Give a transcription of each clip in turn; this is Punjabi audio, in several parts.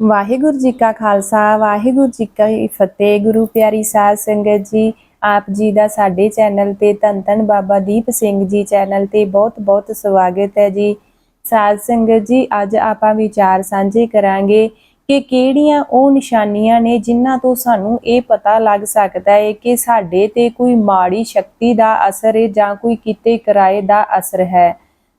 ਵਾਹਿਗੁਰੂ ਜੀ ਕਾ ਖਾਲਸਾ, ਵਾਹਿਗੁਰੂ ਜੀ ਕੀ ਫਤਿਹ। ਗੁਰੂ ਪਿਆਰੀ ਸਾਧ ਸੰਗਤ ਜੀ, ਆਪ ਜੀ ਦਾ ਸਾਡੇ ਚੈਨਲ ਤੇ ਧੰਨ ਧੰਨ ਬਾਬਾ ਦੀਪ ਸਿੰਘ ਜੀ ਚੈਨਲ ਤੇ ਬਹੁਤ ਬਹੁਤ ਸਵਾਗਤ ਹੈ ਜੀ। ਸਾਧ ਸੰਗਤ ਜੀ, ਅੱਜ ਆਪਾਂ ਵਿਚਾਰ ਸਾਂਝੇ ਕਰਾਂਗੇ ਕਿ ਕਿਹੜੀਆਂ ਉਹ ਨਿਸ਼ਾਨੀਆਂ ਨੇ ਜਿਨ੍ਹਾਂ ਤੋਂ ਸਾਨੂੰ ਇਹ ਪਤਾ ਲੱਗ ਸਕਦਾ ਹੈ ਕਿ ਸਾਡੇ ਤੇ ਕੋਈ ਮਾੜੀ ਸ਼ਕਤੀ ਦਾ ਅਸਰ ਹੈ ਜਾਂ ਕੋਈ ਕਿਤੇ ਕਿਰਾਏ ਦਾ ਅਸਰ ਹੈ।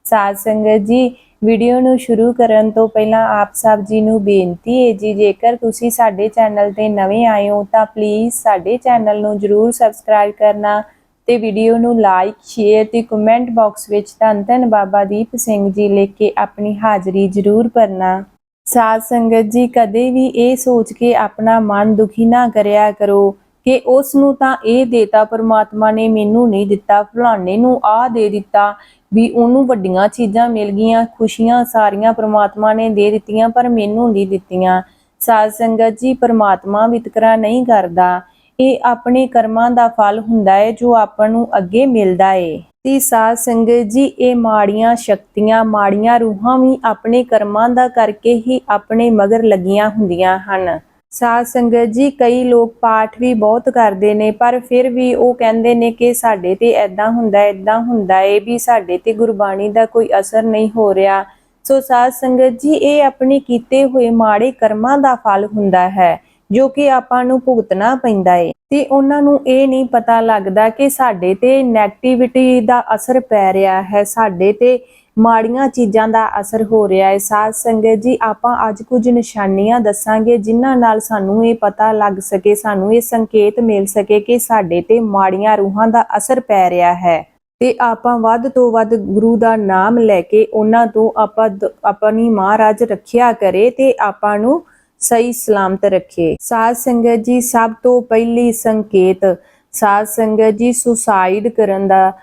ਸਾਧ ਸੰਗਤ ਜੀ ਵੀਡੀਓ ਨੂੰ ਸ਼ੁਰੂ ਕਰਨ ਤੋਂ ਪਹਿਲਾਂ ਆਪ ਸਭ ਜੀ ਨੂੰ ਬੇਨਤੀ ਹੈ ਜੀ, ਜੇਕਰ ਤੁਸੀਂ ਸਾਡੇ ਚੈਨਲ ਤੇ ਨਵੇਂ ਆਏ ਹੋ ਤਾਂ ਪਲੀਜ਼ ਸਾਡੇ ਚੈਨਲ ਨੂੰ ਜਰੂਰ ਸਬਸਕ੍ਰਾਈਬ ਕਰਨਾ ਤੇ ਵੀਡੀਓ ਨੂੰ ਲਾਈਕ ਸ਼ੇਅਰ ਤੇ ਕਮੈਂਟ ਬਾਕਸ ਵਿੱਚ ਧੰਨ ਧੰਨ ਬਾਬਾ ਦੀਪ ਸਿੰਘ ਜੀ ਲਿਖ ਕੇ ਆਪਣੀ ਹਾਜ਼ਰੀ ਜਰੂਰ ਭਰਨਾ। ਸਾਧ ਸੰਗਤ ਜੀ, ਕਦੇ ਵੀ ਇਹ ਸੋਚ ਕੇ ਆਪਣਾ ਮਨ ਦੁਖੀ ਨਾ ਕਰਿਆ ਕਰੋ। ਕਿ ਉਸ ਨੂੰ ਤਾਂ ਇਹ ਦੇਤਾ ਪਰਮਾਤਮਾ ਨੇ ਮੈਨੂੰ ਨਹੀਂ ਦਿੱਤਾ, ਫਲਾਣੇ ਨੂੰ ਆ ਦੇ ਦਿੱਤਾ ਵੀ ਉਹਨੂੰ ਵੱਡੀਆਂ ਚੀਜ਼ਾਂ ਮਿਲ ਗਈਆਂ, ਖੁਸ਼ੀਆਂ ਸਾਰੀਆਂ ਪ੍ਰਮਾਤਮਾ ਨੇ ਦੇ ਦਿੱਤੀਆਂ ਪਰ ਮੈਨੂੰ ਨਹੀਂ ਦਿੱਤੀਆਂ। ਸਾਧ ਸੰਗਤ ਜੀ, ਪਰਮਾਤਮਾ ਵਿਤਕਰਾ ਨਹੀਂ ਕਰਦਾ। ਇਹ ਆਪਣੇ ਕਰਮਾਂ ਦਾ ਫਲ ਹੁੰਦਾ ਹੈ ਜੋ ਆਪਾਂ ਨੂੰ ਅੱਗੇ ਮਿਲਦਾ ਹੈ ਤੇ ਸਾਧ ਸੰਗਤ ਜੀ, ਇਹ ਮਾੜੀਆਂ ਸ਼ਕਤੀਆਂ, ਮਾੜੀਆਂ ਰੂਹਾਂ ਵੀ ਆਪਣੇ ਕਰਮਾਂ ਦਾ ਕਰਕੇ ਹੀ ਆਪਣੇ ਮਗਰ ਲੱਗੀਆਂ ਹੁੰਦੀਆਂ ਹਨ। ਸਾਧ ਸੰਗਤ ਜੀ, ਕਈ ਲੋਕ ਪਾਠ ਵੀ ਬਹੁਤ ਕਰਦੇ ਨੇ, ਪਰ ਫਿਰ ਵੀ ਉਹ ਕਹਿੰਦੇ ਨੇ ਕਿ ਸਾਡੇ ਤੇ ਐਦਾਂ ਹੁੰਦਾ ਐਦਾਂ ਹੁੰਦਾ ਏ ਵੀ ਸਾਡੇ ਤੇ ਗੁਰਬਾਣੀ ਦਾ ਕੋਈ ਅਸਰ ਨਹੀਂ ਹੋ ਰਿਹਾ। ਸੋ ਸਾਧ ਸੰਗਤ ਜੀ, ਇਹ ਆਪਣੇ ਕੀਤੇ ਹੋਏ ਮਾੜੇ ਕਰਮਾਂ ਦਾ ਫਲ ਹੁੰਦਾ ਹੈ, ਜੋ ਕਿ ਆਪਾਂ ਨੂੰ ਭੁਗਤਣਾ ਪੈਂਦਾ ਏ ਤੇ ਉਹਨਾਂ ਨੂੰ ਇਹ ਨਹੀਂ ਪਤਾ ਲੱਗਦਾ ਕਿ ਸਾਡੇ ਤੇ ਨੈਗੇਟਿਵਿਟੀ ਦਾ ਅਸਰ ਪੈ ਰਿਹਾ ਹੈ, ਸਾਡੇ ਤੇ ਮਾੜੀਆਂ ਚੀਜ਼ਾਂ ਦਾ ਅਸਰ ਹੋ ਰਿਹਾ ਹੈ। ਸਾਧ ਸੰਗਤ ਜੀ, ਆਪਾਂ ਅੱਜ ਕੁਝ ਨਿਸ਼ਾਨੀਆਂ ਦੱਸਾਂਗੇ ਜਿਨ੍ਹਾਂ ਨਾਲ ਸਾਨੂੰ ਇਹ ਪਤਾ ਲੱਗ ਸਕੇ, ਸਾਨੂੰ ਇਹ ਸੰਕੇਤ ਮਿਲ ਸਕੇ ਕਿ ਸਾਡੇ ਤੇ ਮਾੜੀਆਂ ਰੂਹਾਂ ਦਾ ਅਸਰ ਪੈ ਰਿਹਾ ਹੈ। ਤੇ ਆਪਾਂ ਵੱਧ ਤੋਂ ਵੱਧ ਗੁਰੂ ਦਾ ਨਾਮ ਲੈ ਕੇ ਉਹਨਾਂ ਤੋਂ ਆਪਾਂ ਦ- ਆਪਣੀ ਮਹਾਰਾਜ ਰੱਖਿਆ ਕਰੇ ਤੇ ਆਪਾਂ ਨੂੰ ਸਹੀ ਸਲਾਮਤ ਰੱਖੇ। ਸਾਧ ਸੰਗਤ ਜੀ, ਸਭ ਤੋਂ ਪਹਿਲੀ ਸੰਕੇਤ, ਸਾਧ ਸੰਗਤ ਜੀ, ਸੁਸਾਈਡ ਕਰਨ ਦਾ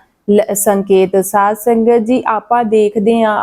ਸੰਕੇਤ, ਸਾਧ ਸੰਗਤ ਜੀ, ਆਪਾਂ ਦੇਖਦੇ ਆ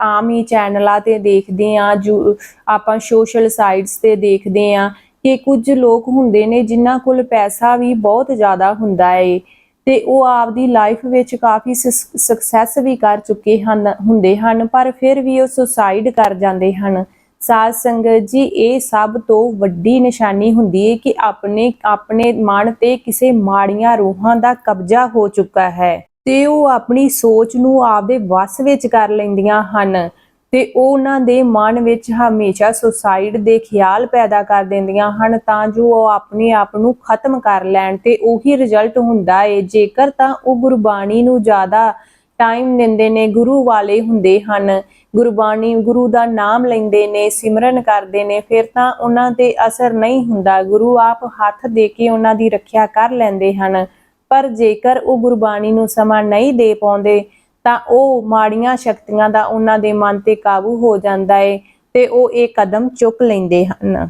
ਆਮ ਹੀ ਚੈਨਲਾਂ ਤੇ ਦੇਖਦੇ ਆ ਜੋ, ਆਪਾਂ ਸੋਸ਼ਲ ਸਾਈਟਸ ਤੇ ਦੇਖਦੇ ਆ ਕਿ ਕੁਝ ਲੋਕ ਹੁੰਦੇ ਨੇ ਜਿਨ੍ਹਾਂ ਕੋਲ ਪੈਸਾ ਵੀ ਬਹੁਤ ਜ਼ਿਆਦਾ ਹੁੰਦਾ ਏ ਤੇ ਉਹ ਆਪਦੀ ਲਾਈਫ ਵਿੱਚ ਕਾਫੀ ਸਕਸੈਸ ਵੀ ਕਰ ਚੁੱਕੇ ਹਨ, ਹੁੰਦੇ ਹਨ, ਪਰ ਫਿਰ ਵੀ ਉਹ ਸੁਸਾਈਡ ਕਰ ਜਾਂਦੇ ਹਨ। ਸਾਧ ਸੰਗਤ ਜੀ, ਇਹ ਸਭ ਤੋਂ ਵੱਡੀ ਨਿਸ਼ਾਨੀ ਹੁੰਦੀ ਹੈ ਕਿ ਆਪਣੇ ਆਪਣੇ ਮਨ ਤੇ ਕਿਸੇ ਮਾੜੀਆਂ ਰੂਹਾਂ ਦਾ ਕਬਜ਼ਾ ਹੋ ਚੁੱਕਾ ਹੈ। ਤੇ ਉਹ ਆਪਣੀ ਸੋਚ ਨੂੰ ਆਪਦੇ ਵੱਸ ਵਿੱਚ ਕਰ ਲੈਂਦੀਆਂ ਹਨ ਤੇ ਉਹ ਉਹਨਾਂ ਦੇ ਮਨ ਵਿੱਚ ਹਮੇਸ਼ਾ ਸੁਸਾਈਡ ਦੇ ਖਿਆਲ ਪੈਦਾ ਕਰ ਦਿੰਦੀਆਂ ਹਨ ਤਾਂ ਜੋ ਉਹ ਆਪਣੇ ਆਪ ਨੂੰ ਖਤਮ ਕਰ ਲੈਣ ਤੇ ਉਹੀ ਰਿਜ਼ਲਟ ਹੁੰਦਾ ਏ ਜੇਕਰ ਤਾਂ ਉਹ ਗੁਰਬਾਣੀ ਨੂੰ ਜ਼ਿਆਦਾ ਟਾਈਮ ਦਿੰਦੇ ਨੇ, ਗੁਰੂ ਵਾਲੇ ਹੁੰਦੇ ਹਨ ਗੁਰਬਾਣੀ ਗੁਰੂ ਦਾ ਨਾਮ ਲੈਂਦੇ ਨੇ, ਸਿਮਰਨ ਕਰਦੇ ਨੇ, ਫਿਰ ਤਾਂ ਉਹਨਾਂ ਤੇ ਅਸਰ ਨਹੀਂ ਹੁੰਦਾ। ਗੁਰੂ ਆਪ ਹੱਥ ਦੇ ਕੇ ਉਹਨਾਂ ਦੀ ਰੱਖਿਆ ਕਰ ਲੈਂਦੇ ਹਨ। ਪਰ ਜੇਕਰ ਉਹ ਗੁਰਬਾਣੀ ਨੂੰ ਸਮਾਂ ਨਹੀਂ ਦੇ ਪਾਉਂਦੇ, ਤਾਂ ਉਹ ਮਾੜੀਆਂ ਸ਼ਕਤੀਆਂ ਦਾ ਉਹਨਾਂ ਦੇ ਮਨ ਤੇ ਕਾਬੂ ਹੋ ਜਾਂਦਾ ਏ ਤੇ ਉਹ ਇਹ ਕਦਮ ਚੁੱਕ ਲੈਂਦੇ ਹਨ।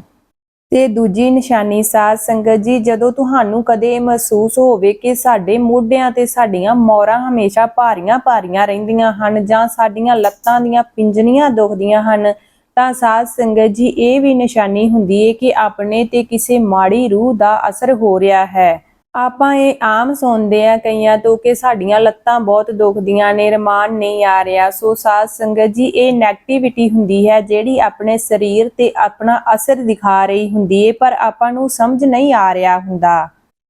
ਤੇ ਦੂਜੀ ਨਿਸ਼ਾਨੀ ਸਾਧ ਸੰਗਤ ਜੀ, ਜਦੋਂ ਤੁਹਾਨੂੰ ਕਦੇ ਮਹਿਸੂਸ ਹੋਵੇ ਕਿ ਸਾਡੇ ਮੋਢਿਆਂ ਤੇ ਸਾਡੀਆਂ ਮੋਰਾਂ ਹਮੇਸ਼ਾ ਭਾਰੀਆਂ ਭਾਰੀਆਂ ਰਹਿੰਦੀਆਂ ਹਨ ਜਾਂ ਸਾਡੀਆਂ ਲੱਤਾਂ ਦੀਆਂ ਪਿੰਜਣੀਆਂ ਦੁਖਦੀਆਂ ਹਨ, ਤਾਂ ਸਾਧ ਸੰਗਤ ਜੀ, ਇਹ ਵੀ ਨਿਸ਼ਾਨੀ ਹੁੰਦੀ ਹੈ ਕਿ ਆਪਣੇ ਤੇ ਕਿਸੇ ਮਾੜੀ ਰੂਹ ਦਾ ਅਸਰ ਹੋ ਰਿਹਾ ਹੈ। ਆਪਾਂ ਇਹ ਆਮ ਸੁਣਦੇ ਆ ਕਈਆਂ ਤੋਂ ਕਿ ਸਾਡੀਆਂ ਲੱਤਾਂ ਬਹੁਤ ਦੁਖਦੀਆਂ ਨੇ, ਰਮਾਨ ਨਹੀਂ ਆ ਰਿਹਾ। ਸੋ ਸਾਧ ਸੰਗਤ ਜੀ, ਇਹ ਨੈਗੇਟਿਵਿਟੀ ਹੁੰਦੀ ਹੈ ਜਿਹੜੀ ਆਪਣੇ ਸਰੀਰ ਤੇ ਆਪਣਾ ਅਸਰ ਦਿਖਾ ਰਹੀ ਹੁੰਦੀ ਹੈ ਪਰ ਆਪਾਂ ਨੂੰ ਸਮਝ ਨਹੀਂ ਆ ਰਿਹਾ ਹੁੰਦਾ।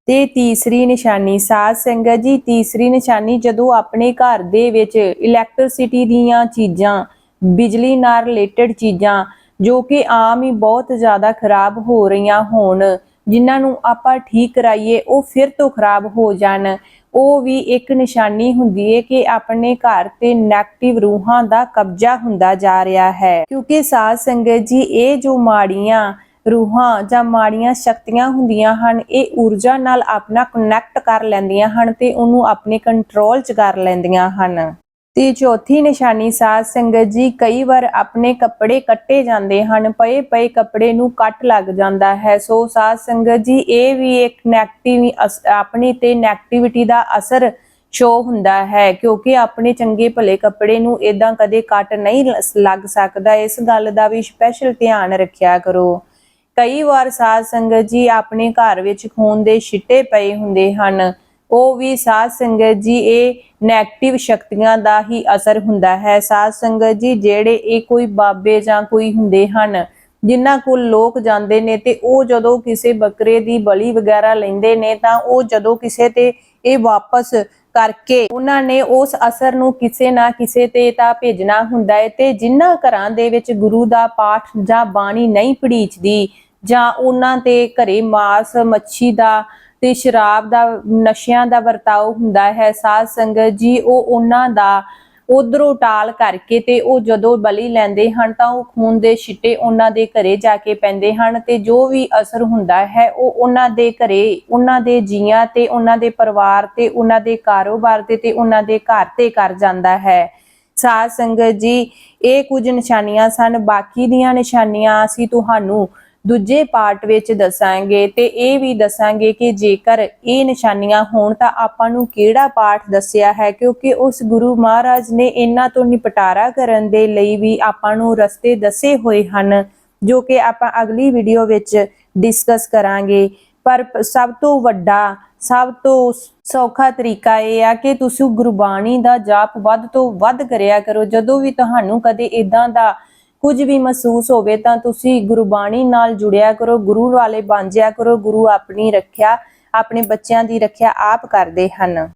ਤੇ ਤੀਸਰੀ ਨਿਸ਼ਾਨੀ, ਸਾਧ ਸੰਗਤ ਜੀ, ਤੀਸਰੀ ਨਿਸ਼ਾਨੀ, ਜਦੋਂ ਆਪਣੇ ਘਰ ਦੇ ਵਿੱਚ ਇਲੈਕਟ੍ਰਿਸਿਟੀ ਦੀਆਂ ਚੀਜ਼ਾਂ, ਬਿਜਲੀ ਨਾਲ ਰਿਲੇਟਡ ਚੀਜ਼ਾਂ, ਜੋ ਕਿ ਆਮ ਹੀ ਬਹੁਤ ਜ਼ਿਆਦਾ ਖਰਾਬ ਹੋ ਰਹੀਆਂ ਹੋਣ ਜਿਨ੍ਹਾਂ ਨੂੰ ਆਪਾਂ ਠੀਕ ਕਰਾਈਏ, ਉਹ ਫਿਰ ਤੋਂ ਖਰਾਬ ਹੋ ਜਾਣ। ਉਹ ਵੀ ਇੱਕ ਨਿਸ਼ਾਨੀ ਹੁੰਦੀ ਹੈ ਕਿ ਆਪਣੇ ਘਰ ਤੇ ਨੈਗੇਟਿਵ ਰੂਹਾਂ ਦਾ ਕਬਜ਼ਾ ਹੁੰਦਾ ਜਾ ਰਿਹਾ ਹੈ। ਕਿਉਂਕਿ ਸਾਧ ਸੰਗਤ ਜੀ, ਇਹ ਜੋ ਮਾੜੀਆਂ ਰੂਹਾਂ ਜਾਂ ਮਾੜੀਆਂ ਸ਼ਕਤੀਆਂ ਹੁੰਦੀਆਂ ਹਨ, ਇਹ ਊਰਜਾ ਨਾਲ ਆਪਣਾ ਕਨੈਕਟ ਕਰ ਲੈਂਦੀਆਂ ਹਨ ਤੇ ਉਹਨੂੰ ਆਪਣੇ ਕੰਟਰੋਲ 'ਚ ਕਰ ਲੈਂਦੀਆਂ ਹਨ। ਤੇ ਚੌਥੀ ਨਿਸ਼ਾਨੀ ਸਾਧ ਸੰਗਤ ਜੀ ਕਈ ਵਾਰ ਆਪਣੇ ਕੱਪੜੇ ਕੱਟੇ ਜਾਂਦੇ ਹਨ, ਪਏ ਪਏ ਕੱਪੜੇ ਨੂੰ ਕੱਟ ਲੱਗ ਜਾਂਦਾ ਹੈ। ਸੋ ਸਾਧ ਸੰਗਤ ਜੀ, ਇਹ ਵੀ ਇੱਕ ਨੈਗੇਟਿਵ ਆਪਣੀ ਤੇ ਨੈਗੇਟਿਵਿਟੀ ਦਾ ਅਸਰ ਸ਼ੋ ਹੁੰਦਾ ਹੈ, ਕਿਉਂਕਿ ਆਪਣੇ ਚੰਗੇ ਭਲੇ ਕੱਪੜੇ ਨੂੰ ਇਦਾਂ ਕਦੇ ਕੱਟ ਨਹੀਂ ਲੱਗ ਸਕਦਾ। ਇਸ ਗੱਲ ਦਾ ਵੀ ਸਪੈਸ਼ਲ ਧਿਆਨ ਰੱਖਿਆ ਕਰੋ। ਕਈ ਵਾਰ ਸਾਧ ਸੰਗਤ ਜੀ ਆਪਣੇ ਘਰ ਵਿੱਚ ਖੂਨ ਦੇ ਛਿੱਟੇ ਪਏ ਹੁੰਦੇ ਹਨ। ਉਹ ਵੀ ਸਾਧ ਸੰਗਤ ਜੀ, ਇਹ ਨੈਗੇਟਿਵ ਸ਼ਕਤੀਆਂ ਦਾ ਹੀ ਅਸਰ ਹੁੰਦਾ ਹੈ। ਸਾਧ ਸੰਗਤ ਜੀ, ਜਿਹੜੇ ਇਹ ਕੋਈ ਬਾਬੇ ਜਾਂ ਕੋਈ ਹੁੰਦੇ ਹਨ, ਜਿਨ੍ਹਾਂ ਕੋਲ ਲੋਕ ਜਾਂਦੇ ਨੇ ਤੇ ਉਹ ਜਦੋਂ ਕਿਸੇ ਬੱਕਰੇ ਦੀ ਬਲੀ ਵਗੈਰਾ ਲੈਂਦੇ ਨੇ, ਤਾਂ ਉਹ ਜਦੋਂ ਕਿਸੇ ਤੇ ਇਹ ਵਾਪਸ ਕਰਕੇ ਉਹਨਾਂ ਨੇ ਉਸ ਅਸਰ ਨੂੰ ਕਿਸੇ ਨਾ ਕਿਸੇ ਤੇ ਤਾਂ ਭੇਜਣਾ ਹੁੰਦਾ ਹੈ ਤੇ ਜਿਨ੍ਹਾਂ ਘਰਾਂ ਦੇ ਵਿੱਚ ਗੁਰੂ ਦਾ ਪਾਠ ਜਾਂ ਬਾਣੀ ਨਹੀਂ ਪੜੀਚਦੀ ਜਾਂ ਉਹਨਾਂ ਤੇ ਘਰੇ ਮਾਸ ਮੱਛੀ ਦਾ ਤੇ ਸ਼ਰਾਬ ਦਾ, ਨਸ਼ਿਆਂ ਦਾ ਵਰਤਾਓ ਹੁੰਦਾ ਹੈ, ਸਾਧ ਸੰਗਤ ਜੀ, ਉਹ ਉਹਨਾਂ ਦਾ ਉਧਰੋਂ ਟਾਲ ਕਰਕੇ ਤੇ ਉਹ ਜਦੋਂ ਬਲੀ ਲੈਂਦੇ ਹਨ ਤਾਂ ਉਹ ਖੂਨ ਦੇ ਛਿੱਟੇ ਉਹਨਾਂ ਦੇ ਘਰੇ ਜਾ ਕੇ ਪੈਂਦੇ ਹਨ ਤੇ ਜੋ ਵੀ ਅਸਰ ਹੁੰਦਾ ਹੈ, ਉਹ ਉਹਨਾਂ ਦੇ ਘਰੇ, ਉਹਨਾਂ ਦੇ ਜੀਆਂ ਤੇ ਉਹਨਾਂ ਦੇ ਪਰਿਵਾਰ ਤੇ, ਉਹਨਾਂ ਦੇ ਕਾਰੋਬਾਰ ਤੇ ਤੇ ਉਹਨਾਂ ਦੇ ਘਰ ਤੇ ਕਰ ਜਾਂਦਾ ਹੈ। ਸਾਧ ਸੰਗਤ ਜੀ, ਇਹ ਕੁਝ ਨਿਸ਼ਾਨੀਆਂ ਸਨ, ਬਾਕੀ ਦੀਆਂ ਨਿਸ਼ਾਨੀਆਂ ਅਸੀਂ ਤੁਹਾਨੂੰ ਦੂਜੇ ਪਾਰਟ ਵਿੱਚ ਦੱਸਾਂਗੇ ਤੇ ਇਹ ਵੀ ਦੱਸਾਂਗੇ ਕਿ ਜੇਕਰ ਇਹ ਨਿਸ਼ਾਨੀਆਂ ਹੋਣ ਤਾਂ ਆਪਾਂ ਨੂੰ ਕਿਹੜਾ ਪਾਠ ਦੱਸਿਆ ਹੈ? ਕਿਉਂਕਿ ਉਸ ਗੁਰੂ ਮਹਾਰਾਜ ਨੇ ਇਹਨਾਂ ਤੋਂ ਨਿਪਟਾਰਾ ਕਰਨ ਦੇ ਲਈ ਵੀ ਆਪਾਂ ਨੂੰ ਰਸਤੇ ਦੱਸੇ ਹੋਏ ਹਨ, ਜੋ ਕਿ ਆਪਾਂ ਅਗਲੀ ਵੀਡੀਓ ਵਿੱਚ ਡਿਸਕਸ ਕਰਾਂਗੇ। ਪਰ ਸਭ ਤੋਂ ਵੱਡਾ, ਸਭ ਤੋਂ ਸੌਖਾ ਤਰੀਕਾ ਇਹ ਆ ਕਿ ਤੁਸੀਂ ਗੁਰਬਾਣੀ ਦਾ ਜਾਪ ਵੱਧ ਤੋਂ ਵੱਧ ਕਰਿਆ ਕਰੋ। ਜਦੋਂ ਵੀ ਤੁਹਾਨੂੰ ਕਦੇ ਇਦਾਂ ਦਾ ਕੁਝ ਵੀ ਮਹਿਸੂਸ ਹੋਵੇ ਤਾਂ ਤੁਸੀਂ ਗੁਰਬਾਣੀ ਨਾਲ ਜੁੜਿਆ ਕਰੋ, ਗੁਰੂ ਵਾਲੇ ਬਣ ਕਰੋ, ਗੁਰੂ ਆਪਣੀ ਰੱਖਿਆ, ਆਪਣੇ ਬੱਚਿਆਂ ਦੀ ਰੱਖਿਆ ਆਪ ਕਰਦੇ ਹਨ।